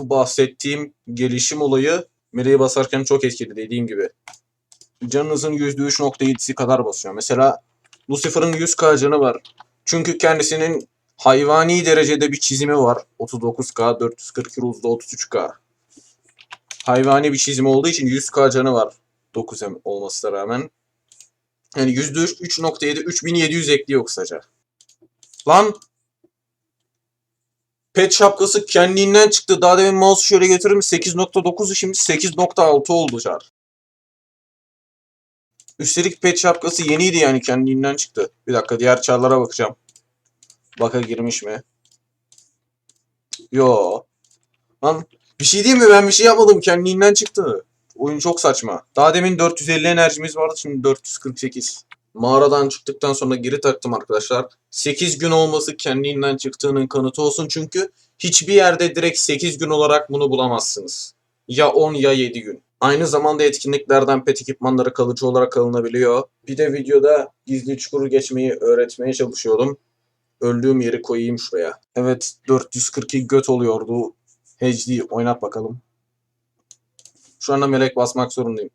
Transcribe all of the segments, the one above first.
bu bahsettiğim gelişim olayı Mire'yi basarken çok etkili dediğim gibi. Canınızın %3.7'si kadar basıyor. Mesela Lucifer'ın 100k canı var. Çünkü kendisinin hayvani derecede bir çizimi var. 39k, 440 Rose'da 33k. Hayvani bir çizimi olduğu için 100k canı var. 9M olmasına rağmen. Yani %3.7, 3700 ekliyor kısaca. Lan Pet şapkası kendiliğinden çıktı. Daha demin mouse şöyle götürürüm 8.9'u şimdi 8.6 oldu car. Üstelik pet şapkası yeniydi yani kendiliğinden çıktı. Bir dakika diğer çarlara bakacağım. Baka girmiş mi? Yo. Lan bir şey değil mi? Ben bir şey yapmadım. Kendiliğinden çıktı. Oyun çok saçma. Daha demin 450 enerjimiz vardı. Şimdi 448. Mağaradan çıktıktan sonra geri taktım arkadaşlar. 8 gün olması kendiliğinden çıktığının kanıtı olsun. Çünkü hiçbir yerde direkt 8 gün olarak bunu bulamazsınız. Ya 10 ya 7 gün. Aynı zamanda etkinliklerden pet ekipmanları kalıcı olarak alınabiliyor. Bir de videoda gizli çukuru geçmeyi öğretmeye çalışıyordum. Öldüğüm yeri koyayım şuraya. Evet 442 göt oluyordu. HD oynat bakalım. Şu anda melek basmak zorundayım.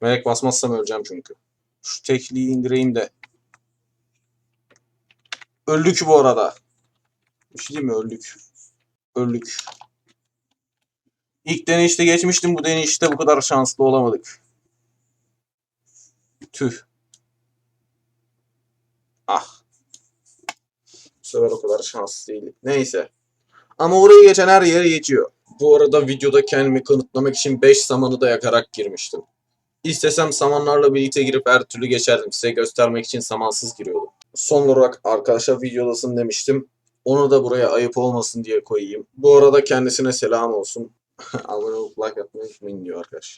Melek basmazsam öleceğim çünkü. Şu tekliği indireyim de. Öldük bu arada. Bir şey diyeyim mi? Öldük. Öldük. İlk deneyişte geçmiştim. Bu deneyişte bu kadar şanslı olamadık. Tüh. Ah. Bu sefer o kadar şanslı değildik. Neyse. Ama orayı geçen her yere geçiyor. Bu arada videoda kendimi kanıtlamak için 5 samanı da yakarak girmiştim. İstesem samanlarla birlikte girip her türlü geçerdim. Size göstermek için samansız giriyordum. Son olarak arkadaşlar videodasın demiştim. Onu da buraya ayıp olmasın diye koyayım. Bu arada kendisine selam olsun. Abone olup like atmayı unutmayın diyor arkadaş.